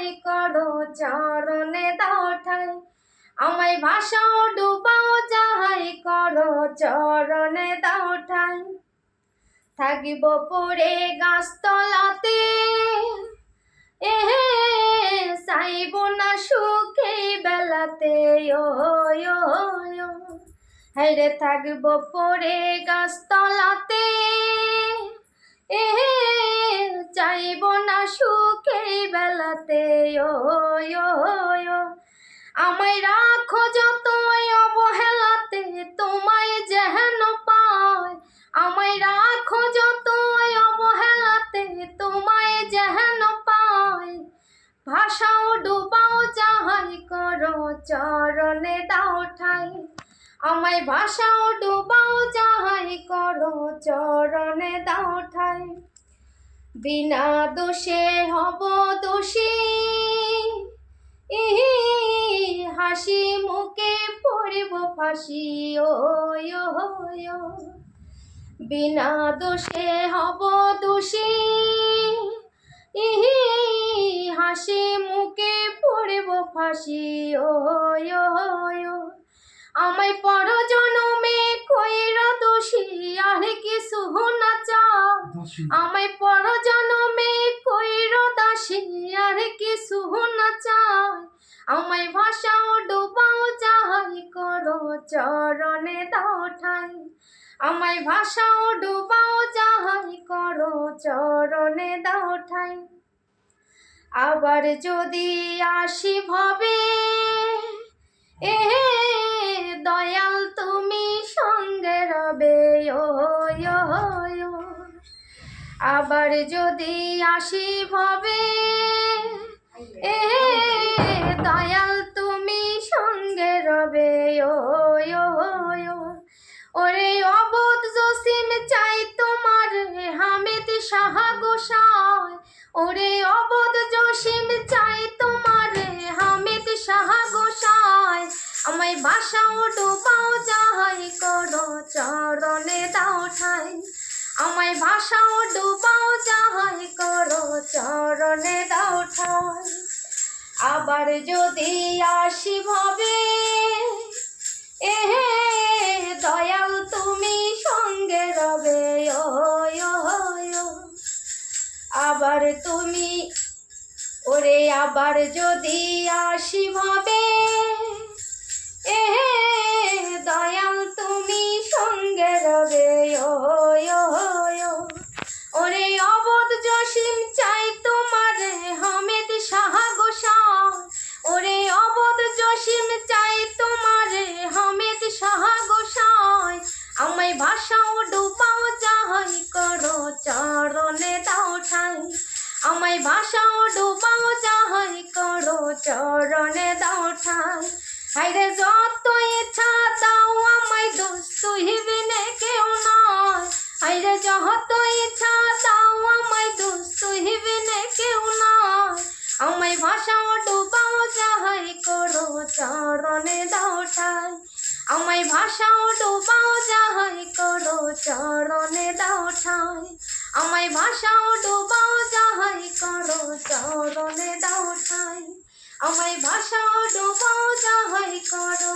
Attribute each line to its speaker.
Speaker 1: যাহাই করো চরণে দাও ঠাই আমায় ভাষাও ডুবাও, যাহাই করো চরণে দাও ঠাই থাকিব পড়ে গাছতলাতে, এহে সাইব না সুখে বেলাতে ও হেরে থাকব পড়ে গাছতলাতে, এহে চাইব না সুখে ও। আমায় রাখো যতই অবহেলাতে, তোমায় যেন পায়। আমায় রাখো যতই অবহেলাতে, তোমায় যেন পায়। ভাষাও ডুবাও যাহাই করো, চরণে দাও ঠাই। আমায় ভাষাও ডুবাও যাহাই করো, চরণে দাও ঠাই। বিনা দোষে হব দোষী। হাসি মুখে পড়িব ফাঁসি ও বিনা দোষে হব দোষী। হাসি মুখে পড়িব ফাঁসি ও আমায় পর আমায় পর জনমে কইর দাসী, আর কিছু না চাই। আমায় ভাষাও ডুবাও, যাহাই করো, চরণে দাও ঠাই। আমায় ভাষাও ডুবাও, যাহাই করো, চরণে দাও ঠাই। আবার যদি আসি ভবে এ দয়াল তুমি সঙ্গে রবে, ও আবার যদি আসি ভবে এ দয়াল তুমি সঙ্গে রবে, ও ওরে অবোধ জসিম চাই তোমার, হামিদ সাহা গোসাই। ওরে অবোধ জসিম চাই তোমার, হামিদ সাহা গোসাই। আমায় বাসাও ডোবাও যাহাই করো চরণে দাও ঠাই। আমায় ভাষাও ডুবাও, যাহাই করো চরণে দাও ঠাই। আবার যদি আসি ভবে, এ দয়াল, তুমি সঙ্গে রবে আবার তুমি, ওরে আবার যদি আসি ভবে, এ আমায় ভাষাও ডুবাও যাহাই করো, চরণে দাও ঠাই। হাইরে যত ইচ্ছা দাও আমায় দোষ তুহিবি নে কেউ নয়। হাইরে যত ইচ্ছা দাও আমায় দোষ তুহিবি নে কেউ নয়। আমায় ভাষাও ডুবাও যাহাই করো, চরণে দাও ঠাই। আমায় ভাষাও ডুবাও যাহাই করো, চরণে দাও ঠাই। আমায় ভাষাও ডুবাও করো চরণে দাও ঠাই আমায় ভাষাও ডোবাও যাহাই করো।